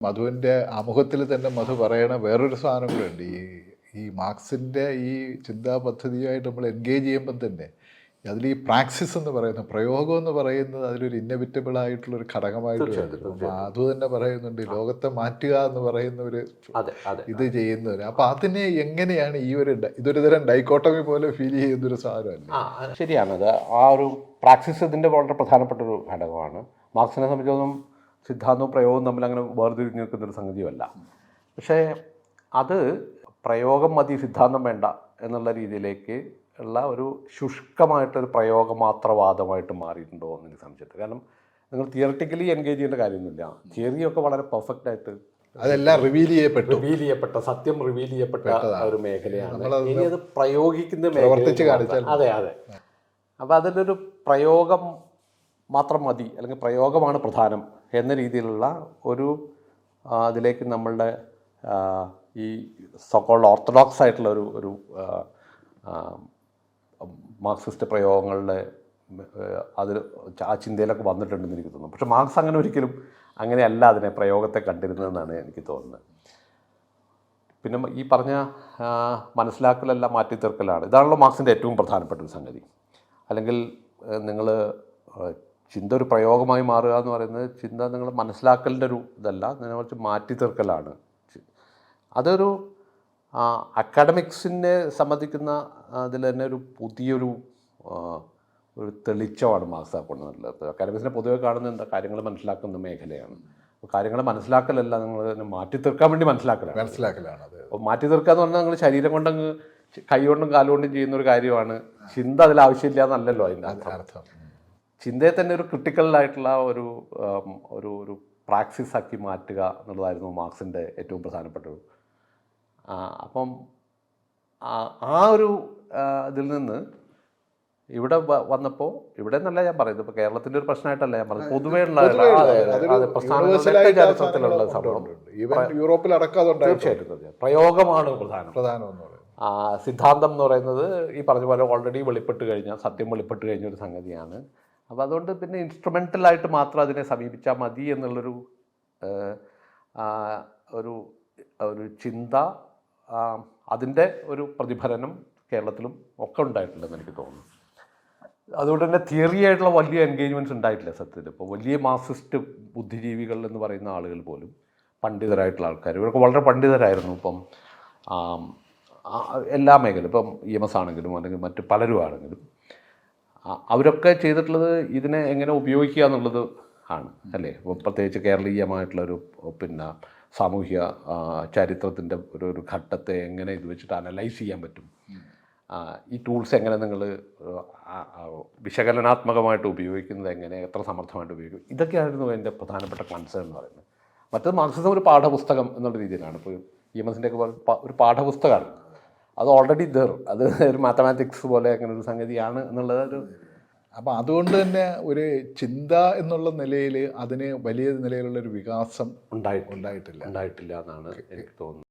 മധുവിന്റെ ആമുഖത്തിൽ തന്നെ മധു പറയണ വേറൊരു സാധനം കൂടെ ഉണ്ട് ഈ ഈ മാർക്സിന്റെ ഈ ചിന്താ പദ്ധതിയായിട്ട് നമ്മൾ എൻഗേജ് ചെയ്യുമ്പം തന്നെ അതിൽ ഈ പ്രാക്സിസ് എന്ന് പറയുന്നത് പ്രയോഗം എന്ന് പറയുന്നത് അതിലൊരു ഇന്നവിറ്റബിൾ ആയിട്ടുള്ള ഒരു ഘടകമായിട്ട് അത് തന്നെ പറയുന്നുണ്ട് ലോകത്തെ മാറ്റുക എന്ന് പറയുന്ന ഒരു ഇത് ചെയ്യുന്നവര്. അപ്പം അതിനെ എങ്ങനെയാണ് ഈ ഒരു ഇതൊരു തരം ഡൈക്കോട്ടമി പോലെ ഫീൽ ചെയ്യുന്ന ഒരു സാധനമല്ലേ? ശരിയാണത് ആ ഒരു പ്രാക്സിസ് ഇതിന്റെ വളരെ പ്രധാനപ്പെട്ട ഒരു ഘടകമാണ്. മാർക്സിനെ സംബന്ധിച്ചിടത്തോളം സിദ്ധാന്തവും പ്രയോഗവും തമ്മിൽ അങ്ങനെ വേർതിരിഞ്ഞ് നിൽക്കുന്ന ഒരു സംഗതിയുമല്ല. പക്ഷേ അത് പ്രയോഗം മതി സിദ്ധാന്തം വേണ്ട എന്നുള്ള രീതിയിലേക്ക് ഉള്ള ഒരു ശുഷ്കമായിട്ടൊരു പ്രയോഗമാത്രവാദമായിട്ട് മാറിയിട്ടുണ്ടോ എന്ന് എനിക്ക് സംശയത്തിൽ കാരണം നിങ്ങൾ തിയറട്ടിക്കലി എൻഗേജ് ചെയ്യേണ്ട കാര്യമൊന്നുമില്ല. തിയറിയൊക്കെ വളരെ പെർഫെക്റ്റ് ആയിട്ട് അതെല്ലാം റിവീൽ ചെയ്യപ്പെട്ടു. റിവീൽ ചെയ്യപ്പെട്ട സത്യം റിവീൽ ചെയ്യപ്പെട്ട ഒരു മേഖലയാണ്. ഇനി അത് പ്രയോഗിക്കുന്ന കാണിച്ചാൽ അതെ അതെ. അപ്പൊ അതിന്റെ ഒരു പ്രയോഗം മാത്രം മതി അല്ലെങ്കിൽ പ്രയോഗമാണ് പ്രധാനം എന്ന രീതിയിലുള്ള ഒരു അതിലേക്ക് നമ്മളുടെ ഈ സോക്കോൾഡ് ഓർത്തഡോക്സ് ആയിട്ടുള്ള ഒരു ഒരു മാർക്സിസ്റ്റ് പ്രയോഗങ്ങളുടെ അതിൽ ആ ചിന്തയിലൊക്കെ വന്നിട്ടുണ്ടെന്ന് എനിക്ക് തോന്നുന്നു. പക്ഷെ മാർക്സ് അങ്ങനെ ഒരിക്കലും അങ്ങനെയല്ല അതിനെ പ്രയോഗത്തെ കണ്ടിരുന്നതെന്നാണ് എനിക്ക് തോന്നുന്നത്. പിന്നെ ഈ പറഞ്ഞ മനസ്സിലാക്കലെല്ലാം മനസ്സിലാക്കലല്ല മാറ്റി തീർക്കലാണ് ഇതാണല്ലോ മാർക്സിന്റെ ഏറ്റവും പ്രധാനപ്പെട്ട ഒരു സംഗതി. അല്ലെങ്കിൽ നിങ്ങൾ ചിന്ത ഒരു പ്രയോഗമായി മാറുക എന്ന് പറയുന്നത് ചിന്ത നിങ്ങൾ മനസ്സിലാക്കലിന്റെ ഒരു ഇതല്ല അതിനെ കുറിച്ച് മാറ്റി തീർക്കലാണ്. അതൊരു അക്കാഡമിക്സിനെ സംബന്ധിക്കുന്ന അതിൽ തന്നെ ഒരു പുതിയൊരു ഒരു തെളിച്ചമാണ് മാർക്സ് കൊണ്ടുവന്നിട്ടുള്ളത്. അക്കാഡമിക്സിനെ പൊതുവെ കാണുന്ന എന്താ കാര്യങ്ങൾ മനസ്സിലാക്കുന്ന മേഖലയാണ്. അപ്പോൾ കാര്യങ്ങൾ മനസ്സിലാക്കലല്ല നിങ്ങൾ തന്നെ മാറ്റി തീർക്കാൻ വേണ്ടി മനസ്സിലാക്കലാണ്. മനസ്സിലാക്കലാണ് അപ്പോൾ മാറ്റി തീർക്കുക എന്ന് പറഞ്ഞാൽ നിങ്ങൾ ശരീരം കൊണ്ടങ്ങ് കൈ കൊണ്ടും കാലുകൊണ്ടും ചെയ്യുന്ന ഒരു കാര്യമാണ്. ചിന്ത അതിൽ ആവശ്യമില്ല എന്നല്ലല്ലോ അതിന്റെ അർത്ഥം. ചിന്തയെ തന്നെ ഒരു ക്രിട്ടിക്കലായിട്ടുള്ള ഒരു ഒരു ഒരു പ്രാക്ടീസ് ആക്കി മാറ്റുക എന്നുള്ളതായിരുന്നു മാർക്സിന്റെ ഏറ്റവും പ്രധാനപ്പെട്ട ഒരു അപ്പം ആ ഒരു ഇതിൽ നിന്ന് ഇവിടെ വന്നപ്പോൾ ഇവിടെ എന്നല്ല ഞാൻ പറയുന്നത് ഇപ്പോൾ കേരളത്തിന്റെ ഒരു പ്രശ്നമായിട്ടല്ല ഞാൻ പറഞ്ഞത് പൊതുവേ ഉള്ള സംഭവം. യൂറോപ്പിൽ തീർച്ചയായിട്ടും പ്രയോഗമാണ് പ്രധാനം. പ്രധാനം സിദ്ധാന്തം എന്ന് പറയുന്നത് ഈ പറഞ്ഞ പോലെ ഓൾറെഡി വെളിപ്പെട്ട് കഴിഞ്ഞ സത്യം വെളിപ്പെട്ട് കഴിഞ്ഞ ഒരു സംഗതിയാണ്. അപ്പോൾ അതുകൊണ്ട് പിന്നെ ഇൻസ്ട്രുമെന്റലായിട്ട് മാത്രം അതിനെ സമീപിച്ചാൽ മതി എന്നുള്ളൊരു ഒരു ഒരു ചിന്ത അതിന്റെ ഒരു പ്രതിഫലനം കേരളത്തിലും ഒക്കെ ഉണ്ടായിട്ടുണ്ടെന്ന് എനിക്ക് തോന്നുന്നു. അതുകൊണ്ട് തന്നെ തിയറി ആയിട്ടുള്ള വലിയ എൻഗേജ്മെന്റ്സ് ഉണ്ടായിട്ടില്ല സത്യത്തിൽ. ഇപ്പോൾ വലിയ മാർസിസ്റ്റ് ബുദ്ധിജീവികൾ എന്ന് പറയുന്ന ആളുകൾ പോലും പണ്ഡിതരായിട്ടുള്ള ആൾക്കാർ ഇവരൊക്കെ വളരെ പണ്ഡിതരായിരുന്നു ഇപ്പം എല്ലാ മേഖലയും ഇപ്പം ഇ എം എസ് ആണെങ്കിലും അല്ലെങ്കിൽ മറ്റ് പലരും ആണെങ്കിലും അവരൊക്കെ ചെയ്തിട്ടുള്ളത് ഇതിനെ എങ്ങനെ ഉപയോഗിക്കുക എന്നുള്ളത് ആണ് അല്ലേ? പ്രത്യേകിച്ച് കേരളീയമായിട്ടുള്ളൊരു പിന്നെ സാമൂഹ്യ ചരിത്രത്തിന്റെ ഒരു ഒരു ഘട്ടത്തെ എങ്ങനെ ഇത് വെച്ചിട്ട് അനലൈസ് ചെയ്യാൻ പറ്റും? ഈ ടൂൾസ് എങ്ങനെ നിങ്ങൾ വിശകലനാത്മകമായിട്ട് ഉപയോഗിക്കുന്നത് എങ്ങനെ എത്ര സമർത്ഥമായിട്ട് ഉപയോഗിക്കും? ഇതൊക്കെയായിരുന്നു എന്റെ പ്രധാനപ്പെട്ട കൺസേൺ എന്ന് പറയുന്നത്. മറ്റത് മാർക്സിസം ഒരു പാഠപുസ്തകം എന്നുള്ള രീതിയിലാണ്. ഇപ്പോൾ ഇ എം ഒരു പാഠപുസ്തകമാണ്. അത് ഓൾറെഡി ദർ അത് ഒരു മാത്തമാറ്റിക്സ് പോലെ അങ്ങനെ ഒരു സംഗതിയാണ് എന്നുള്ളത് ഒരു അപ്പം അതുകൊണ്ട് തന്നെ ഒരു ചിന്ത എന്നുള്ള നിലയിൽ അതിന് വലിയ നിലയിലുള്ള ഒരു വികാസം ഉണ്ടായിട്ടില്ല. ഉണ്ടായിട്ടില്ല. ഉണ്ടായിട്ടില്ല എന്നാണ് എനിക്ക് തോന്നുന്നത്.